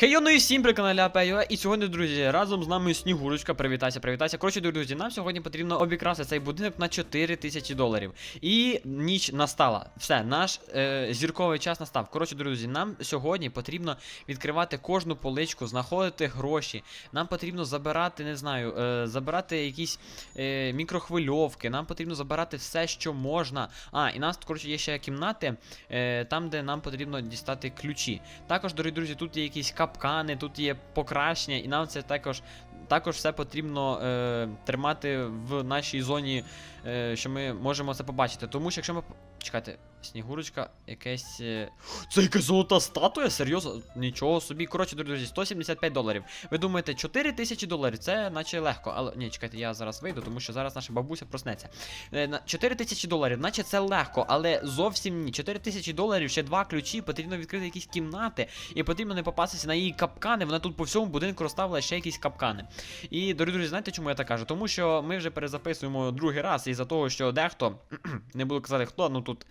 Хейо, і всім при каналі АПЮА, і сьогодні, друзі, разом з нами Снігурочка, привітайся, привітайся. Коротше, друзі, нам сьогодні потрібно обікрасти цей будинок на 4 тисячі доларів. І ніч настала. Все, наш е, зірковий час настав. Коротше, друзі, нам сьогодні потрібно відкривати кожну поличку, знаходити гроші. Нам потрібно забирати, не знаю, е, забирати якісь е, мікрохвильовки, нам потрібно забирати все, що можна. А, і нас, коротше, є ще кімнати, е, там, де нам потрібно дістати ключі. Також, дорогі друзі, тут є якісь капкани, тут є покращення, і нам це також, також все потрібно е, тримати в нашій зоні, е, що ми можемо це побачити. Тому що якщо ми. Чекайте, снігурочка, якесь. е, Це якась золота статуя? Серйозно? Нічого собі. Коротше, друзі, 175 доларів. Ви думаєте, 4 тисячі доларів це наче легко. Але ні, чекайте, я зараз вийду, тому що зараз наша бабуся проснеться. Е, 4 тисячі доларів, наче це легко, але зовсім ні. 4 тисячі доларів, ще два ключі, потрібно відкрити якісь кімнати, і потрібно не попастися на її капкани. Вона тут по всьому будинку розставила ще якісь капкани. І, дорогі друзі, знаєте, чому я так кажу? Тому що ми вже перезаписуємо другий раз із-за того, що дехто, не буду казати хто, ну тут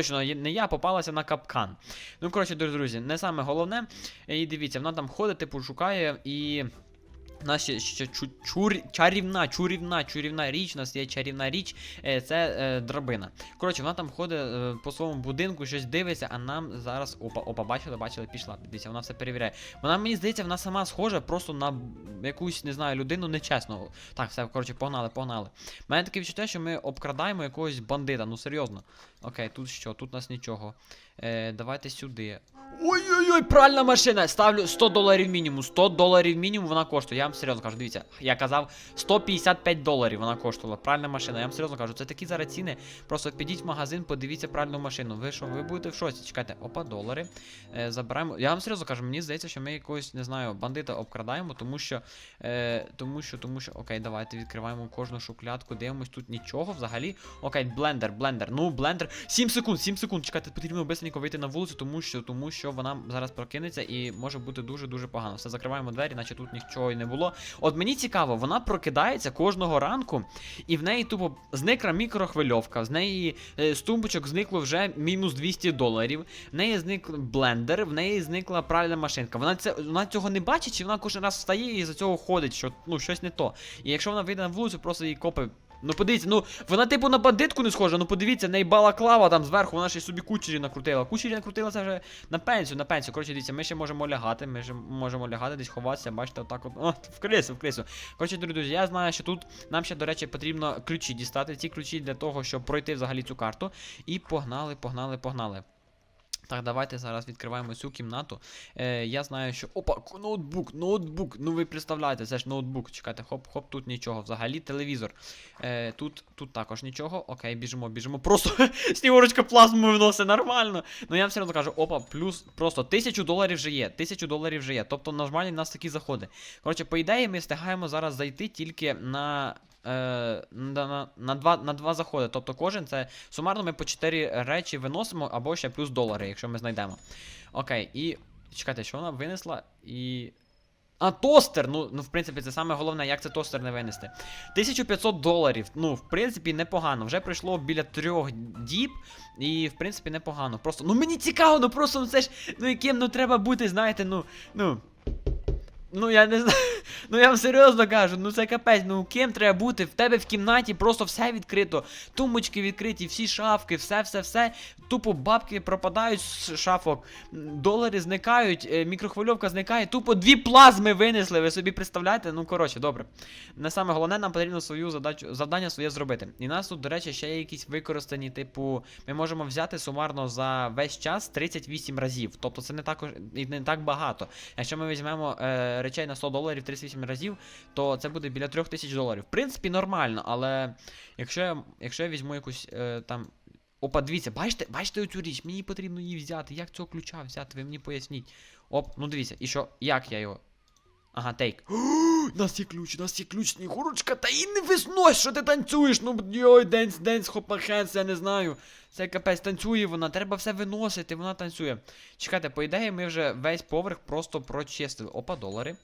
точно не я, попалася на капкан. Ну, коротше, друзі, не саме головне. І дивіться, вона там ходить, типу, шукає і. У нас ще, ще чу, чур, чарівна, чурівна, чарівна річ, у нас є чарівна річ, е, це е, драбина. Коротше, вона там ходить е, по своєму будинку, щось дивиться, а нам зараз. Опа, опа, бачили, бачили, пішла. Дивіться, вона все перевіряє. Вона, мені здається, вона сама схожа просто на якусь, не знаю, людину нечесну. Так, все, коротше, погнали, погнали. У мене таке відчуття, що ми обкрадаємо якогось бандита, ну серйозно. Окей, тут що? Тут у нас нічого. Е, давайте сюди. Ой-ой-ой, пральна машина! Ставлю 100 доларів мінімум. 100 доларів мінімум вона коштує. Я вам серйозно кажу, дивіться, я казав 155 доларів вона коштувала. Пральна машина. Я вам серйозно кажу, це такі зараз ціни. Просто підіть в магазин, подивіться пральну машину. Ви що, ви будете в шоці? Чекайте, опа, долари. Е, забираємо. Я вам серйозно кажу, мені здається, що ми якогось, не знаю, бандита обкрадаємо, тому що. Е, тому що, тому що. Окей, давайте відкриваємо кожну шуклядку, дивимось, тут нічого взагалі. Окей, блендер, блендер. Ну, блендер. 7 секунд, 7 секунд. Чекайте, потрібно вийти на вулицю, тому що, тому що вона зараз прокинеться і може бути дуже-дуже погано. Все, закриваємо двері, наче тут нічого і не було. От мені цікаво, вона прокидається кожного ранку, і в неї тупо зникла мікрохвильовка, з неї е, з тумбочок зникло вже мінус 200 доларів. В неї зник блендер, в неї зникла пральна машинка. Вона це вона цього не бачить, чи вона кожен раз встає і за цього ходить, що ну щось не то. І якщо вона вийде на вулицю, просто її копи. Ну подивіться, ну вона типу на бандитку не схожа, ну подивіться, в неї балаклава там зверху, вона ще собі кучері накрутила. Кучері накрутила це вже на пенсію, на пенсію. Коротше, дивіться, ми ще можемо лягати, ми ще можемо лягати, десь ховатися, бачите, отак от. О, в крису, в крису. Коротше, друзі, я знаю, що тут нам ще, до речі, потрібно ключі дістати. Ці ключі для того, щоб пройти взагалі цю карту. І погнали, погнали, погнали. Так, давайте зараз відкриваємо цю кімнату. Е, я знаю, що. Опа, ноутбук, ноутбук. Ну ви представляєте, це ж ноутбук. Чекайте, хоп, хоп, тут нічого. Взагалі телевізор. Е, тут, тут також нічого. Окей, біжимо, біжимо. Просто снігурочка плазму виносить нормально. Ну я вам все одно кажу, опа, плюс просто тисячу доларів вже є. Тисячу доларів вже є. Тобто нормальні в нас такі заходи. Коротше, по ідеї, ми встигаємо зараз зайти тільки на. Е, на, на, два, на два заходи. Тобто кожен це сумарно ми по 4 речі виносимо або ще плюс долари, якщо ми знайдемо. Окей, і. Чекайте, що вона винесла? І. А, тостер! Ну, ну, в принципі, це саме головне, як це тостер не винести. 1500 доларів. Ну, в принципі, непогано. Вже пройшло біля трьох діб, і, в принципі, непогано. Просто. Ну мені цікаво, ну просто ну це ж. Ну яким ну треба бути, знаєте, ну. Ну. Ну, я не знаю. Ну я вам серйозно кажу, ну це капець, ну ким треба бути? В тебе в кімнаті просто все відкрито. Тумбочки відкриті, всі шафки, все, все, все. Тупо бабки пропадають з шафок, долари зникають, е, мікрохвильовка зникає, тупо дві плазми винесли. Ви собі представляєте? Ну коротше, добре. Не саме головне, нам потрібно свою задачу, завдання своє зробити. І нас тут, до речі, ще є якісь використані, типу, ми можемо взяти сумарно за весь час 38 разів. Тобто це не також і не так багато. Якщо ми візьмемо е, речей на 100 доларів 38 разів, то це буде біля 3000 доларів. В принципі, нормально, але якщо я, якщо я візьму якусь е, там. Опа, дивіться, бачите, бачите оцю річ, мені потрібно її взяти. Як цього ключа взяти? Ви мені поясніть. Оп, ну дивіться, і що, як я його. Ага, тейк. У нас є ключ, у нас є ключ, снігурочка, та і не виснось, що ти танцюєш. Ну йой, денс, денс, хопа хенс, я не знаю. Це капець, танцює вона, треба все виносити, вона танцює. Чекайте, по ідеї, ми вже весь поверх просто прочистили. Опа, долари.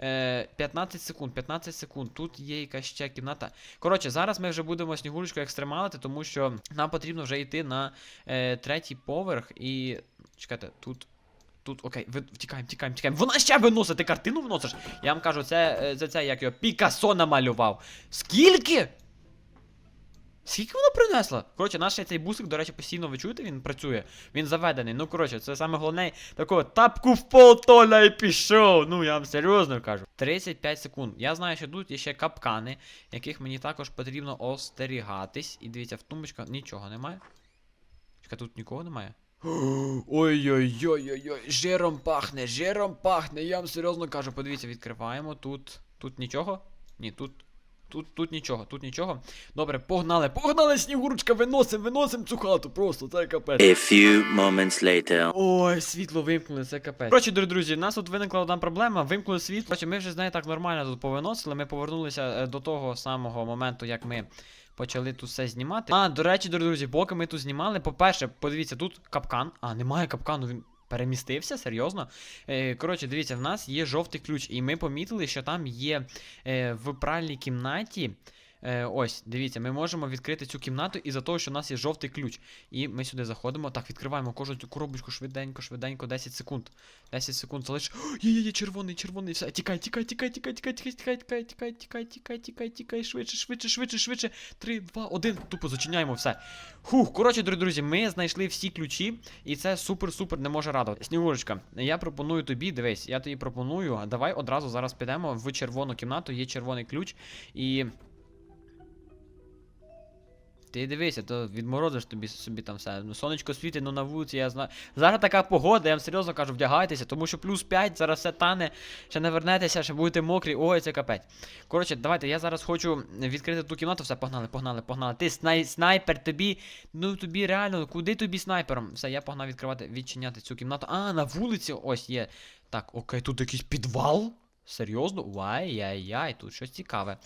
Е, 15 секунд, 15 секунд. Тут є якась ще кімната. Коротше, зараз ми вже будемо снігурочку екстремалити, тому що нам потрібно вже йти на е, третій поверх і. Чекайте, тут. Тут, окей, втікаємо, тікаємо, тікаємо. Вона ще виносить, ти картину виносиш. Я вам кажу, це, це, це як його Пікассо намалював. Скільки? Скільки вона принесла? Коротше, наш цей бусик, до речі, постійно ви чуєте, він працює. Він заведений. Ну, коротше, це саме головне. Такого тапку в пол Толя і пішов. Ну, я вам серйозно кажу. 35 секунд. Я знаю, що тут є ще капкани, яких мені також потрібно остерігатись. І дивіться, в тумбочках нічого немає. Чекай, тут нікого немає. Ой-ой-ой-ой-ой, жиром пахне, жиром пахне. Я вам серйозно кажу, подивіться, відкриваємо. Тут. Тут нічого? Ні, тут. Тут, тут нічого, тут нічого. Добре, погнали, погнали, снігурочка, виносим, виносим цю хату, просто це капець. A few moments later. Ой, світло вимкнули, це капець. Дорогі друзі, у нас тут виникла одна проблема. Вимкнули світло. Коротше, ми вже з нею так нормально тут повиносили. Ми повернулися е, до того самого моменту, як ми почали тут все знімати. А, до речі, друзі, поки ми тут знімали, по-перше, подивіться, тут капкан. А, немає капкану, він. Перемістився, серйозно. Е, коротше, дивіться, в нас є жовтий ключ, і ми помітили, що там є е, в пральній кімнаті. Е, ось, дивіться, ми можемо відкрити цю кімнату із-за того, що в нас є жовтий ключ. І ми сюди заходимо. Так, відкриваємо кожну цю коробочку швиденько, швиденько, 10 секунд. 10 секунд залиш. Є, є, є, червоний, червоний, все. Тікай, тікай, тікай, тікай, тікай, тікай, тікай, тікай, тікай, тікай, тікай, тікай, тікай, швидше, швидше, швидше, швидше. 3, 2, 1. Тупо зачиняємо все. Хух, коротше, дорогі друзі, ми знайшли всі ключі, і це супер-супер не може радувати. Снігурочка, я пропоную тобі, дивись, я тобі пропоную. Давай одразу зараз підемо в червону кімнату, є червоний ключ, і. Ти дивися, то відморозиш тобі собі там все. Ну, сонечко світить, ну на вулиці, я знаю. Зараз така погода, я вам серйозно кажу, вдягайтеся, тому що плюс 5, зараз все тане, ще не вернетеся, ще будете мокрі, ой, це капець. Коротше, давайте, я зараз хочу відкрити ту кімнату, все, погнали, погнали, погнали. Ти снай, снайпер, тобі, ну тобі реально, куди тобі снайпером? Все, я погнав відкривати, відчиняти цю кімнату. А, на вулиці ось є. Так, окей, тут якийсь підвал? Серйозно? Уай-яй-яй, тут щось цікаве.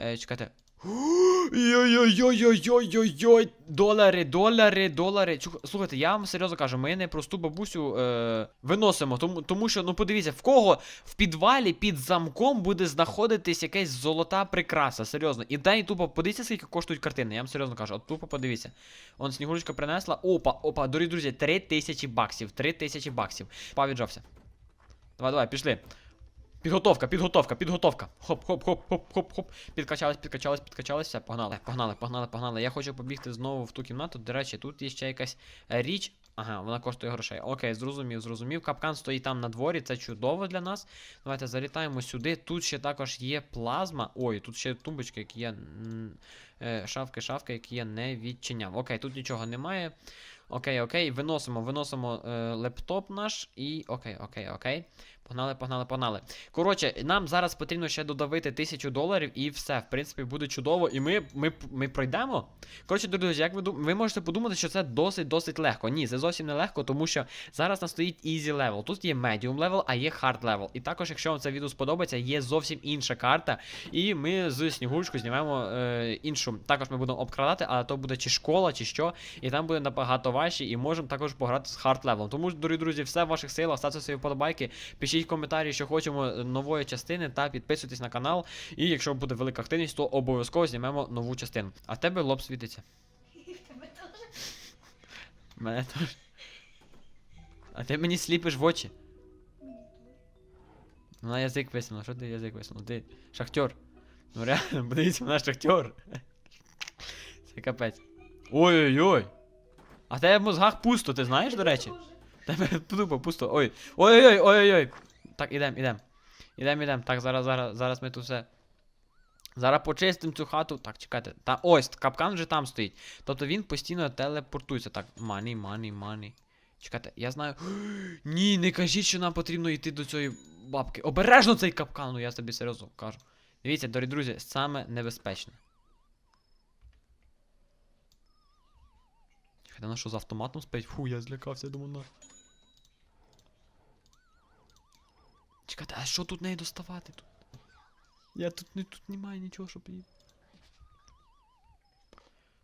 Е, чекайте. Йой-йой-йой-йой-йой-йой, долари, долари, долари. Слухайте, я вам серйозно кажу, ми не просту бабусю е, виносимо, тому, тому що, ну подивіться, в кого в підвалі під замком буде знаходитись якась золота прикраса, серйозно. І дай тупо подивіться, скільки коштують картини. Я вам серйозно кажу, от тупо подивіться. Он снігурочка принесла. Опа, опа, дорогі друзі, 3 тисячі баксів, 3 тисячі баксів. Павіджався. Давай, давай, пішли. Підготовка, підготовка, підготовка. Хоп, хоп, хоп, хоп, хоп, хоп. Підкачались, підкачались. Все, погнали, погнали, погнали, погнали. Я хочу побігти знову в ту кімнату. До речі, тут є ще якась е, річ. Ага, вона коштує грошей. Окей, зрозумів, зрозумів. Капкан стоїть там на дворі, це чудово для нас. Давайте залітаємо сюди. Тут ще також є плазма. Ой, тут ще тумбочки, які я. е, Шафки, шафки, які я не відчиняв. Окей, тут нічого немає. Окей, окей, виносимо, виносимо е, лептоп наш і. Окей, окей, окей. Погнали, погнали, погнали. Коротше, нам зараз потрібно ще додавити тисячу доларів, і все, в принципі, буде чудово. І ми ми, ми пройдемо. Коротше, друзі, як ви дум... ви можете подумати, що це досить-досить легко. Ні, це зовсім не легко, тому що зараз нас стоїть easy level. Тут є medium level, а є hard level. І також, якщо вам це відео сподобається, є зовсім інша карта. І ми з Снігурочкою знімаємо е, іншу. Також ми будемо обкрадати, але то буде чи школа, чи що. І там буде набагато важче, і можемо також пограти з hard level. Тому, дорогі друзі, все в ваших силах, ставте свої вподобайки, пишіть в коментарі, що хочемо нової частини, та підписуйтесь на канал. І якщо буде велика активність, то обов'язково знімемо нову частину. А в тебе лоб світиться. Мене теж. А ти мені сліпиш в очі. Ну, на язик висунув, що ти язик висунув? Ти шахтер. Ну реально, подивіться, вона шахтер. Це капець. Ой-ой-ой. А в тебе в мозгах пусто, ти знаєш, до речі? Тебе тупо пусто. Ой. Ой-ой-ой, ой-ой-ой. Так, ідем, ідем. Ідем, ідем. Так, зараз, зараз, зараз ми тут все. Зараз почистимо цю хату. Так, чекайте. Та ось, капкан вже там стоїть. Тобто він постійно телепортується. Так, мані, мані, мані. Чекайте, я знаю. Ні, не кажіть, що нам потрібно йти до цієї бабки. Обережно цей капкан, ну я тобі серйозно кажу. Дивіться, дорогі друзі, саме небезпечне. Чекайте, вона що з автоматом спить? Фу, я злякався, думаю, на. Чекайте, а що тут неї доставати тут? Я тут не тут немає нічого, щоб її.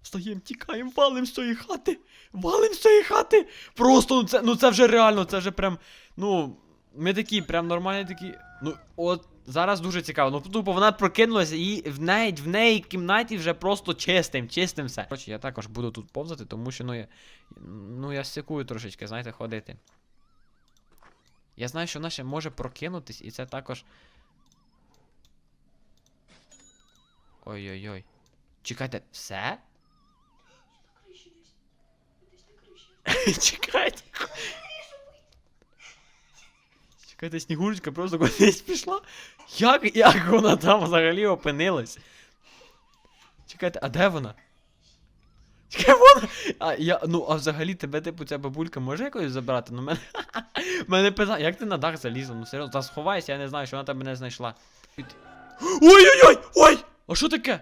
Встаєм, тікаємо, валим з цієї хати! Валим з цієї хати! Просто ну це, ну це вже реально, це вже прям. Ну. Ми такі, прям нормальні такі. Ну, от зараз дуже цікаво. Ну, тупо вона прокинулася і в неї, в неї кімнаті вже просто чистим, чистим все. Коротше, я також буду тут повзати, тому що ну я. Ну я сикую трошечки, знаєте, ходити. Я знаю, що вона ще може прокинутись, і це також. Ой-ой-ой. Чекайте, все? Чекайте. Чекайте, Снігурочка просто кудись пішла. Як, як вона там взагалі опинилась? Чекайте, а де вона? Чекай, вона. А я. Ну, а взагалі тебе, типу, ця бабулька може якось забрати? Ну, мене. мене питання, як ти на дах залізла? Ну серйозно, та сховайся, я не знаю, що вона тебе не знайшла. Ой-ой-ой! Ой! А що таке?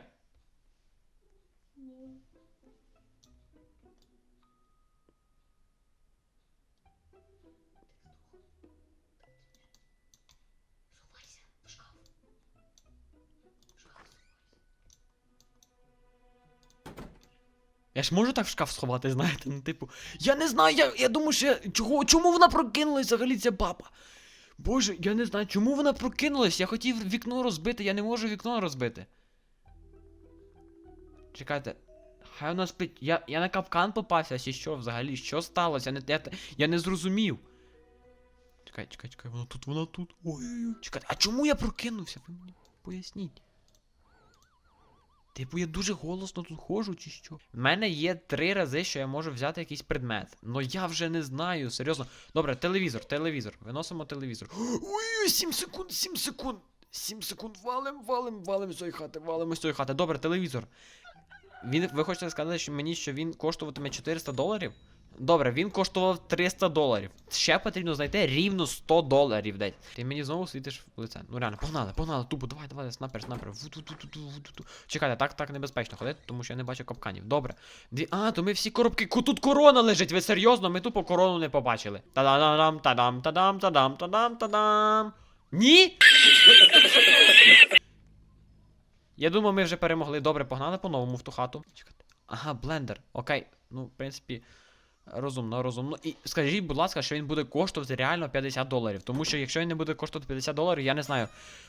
Я ж можу так в шкаф сховати, знаєте, ну типу. Я не знаю, я, я думаю, що я. Чого, чому вона прокинулась взагалі ця баба? Боже, я не знаю, чому вона прокинулась? Я хотів вікно розбити, я не можу вікно розбити. Чекайте. Хай вона спить. Я, я на капкан попався, чи що взагалі? Що сталося? Я не, я, я не зрозумів. Чекай, чекай, чекай, вона тут, вона тут. Ой-ой-ой. Чекайте, а чому я прокинувся? Ви мені поясніть. Типу, я дуже голосно тут ходжу, чи що? В мене є три рази, що я можу взяти якийсь предмет. Ну я вже не знаю, серйозно. Добре, телевізор, телевізор. Виносимо телевізор. Ой, 7 секунд, 7 секунд. 7 секунд, валим, валим, валим з цієї хати, валим з цієї хати. Добре, телевізор. Він, ви хочете сказати, що мені, що він коштуватиме 400 доларів? Добре, він коштував 300 доларів. Ще потрібно знайти рівно 100 доларів десь. Ти мені знову світиш в лице. Ну реально, погнали, погнали, тупо, давай, давай, снайпер, снайпер. Чекайте, так, так небезпечно ходити, тому що я не бачу капканів. Добре. Дві... А, то ми всі коробки. Тут корона лежить, ви серйозно? Ми тупо корону не побачили. Та-дам, та-дам, та-дам, та-дам, та-дам, та-дам. Ні? Я думаю, ми вже перемогли. Добре, погнали по-новому в ту хату. Чекайте. Ага, блендер. Окей. Ну, в принципі, розумно, розумно. І скажіть, будь ласка, що він буде коштувати реально 50 доларів. Тому що якщо він не буде коштувати 50 доларів, я не знаю.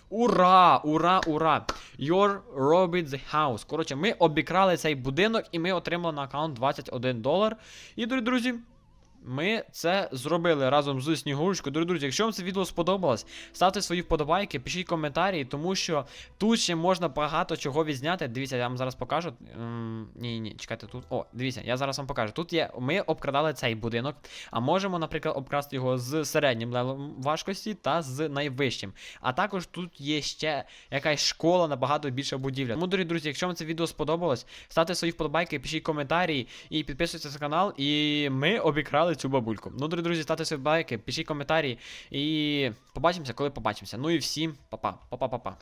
Ура! Ура, ура! Your Robit House. Коротше, ми обікрали цей будинок і ми отримали на аккаунт 21 долар. І, дорогі друзі. Ми це зробили разом з Снігурочкою. Дорогі друзі, якщо вам це відео сподобалось, ставте свої вподобайки, пишіть коментарі, тому що тут ще можна багато чого відзняти. Дивіться, я вам зараз покажу. Ні, ні, чекайте, тут. О, дивіться, я зараз вам покажу. Тут є. Ми обкрадали цей будинок, а можемо, наприклад, обкрасти його з середнім левелом важкості та з найвищим. А також тут є ще якась школа, набагато більша будівля. Тому, дорогі друзі, якщо вам це відео сподобалось, ставте свої вподобайки, пишіть коментарі і підписуйтесь на канал. І ми обікрали цю бабульку. Ну, дорогі друзі, ставте свої байки, пишіть коментарі і побачимося, коли побачимося. Ну і всім па-па, па-па-па-па.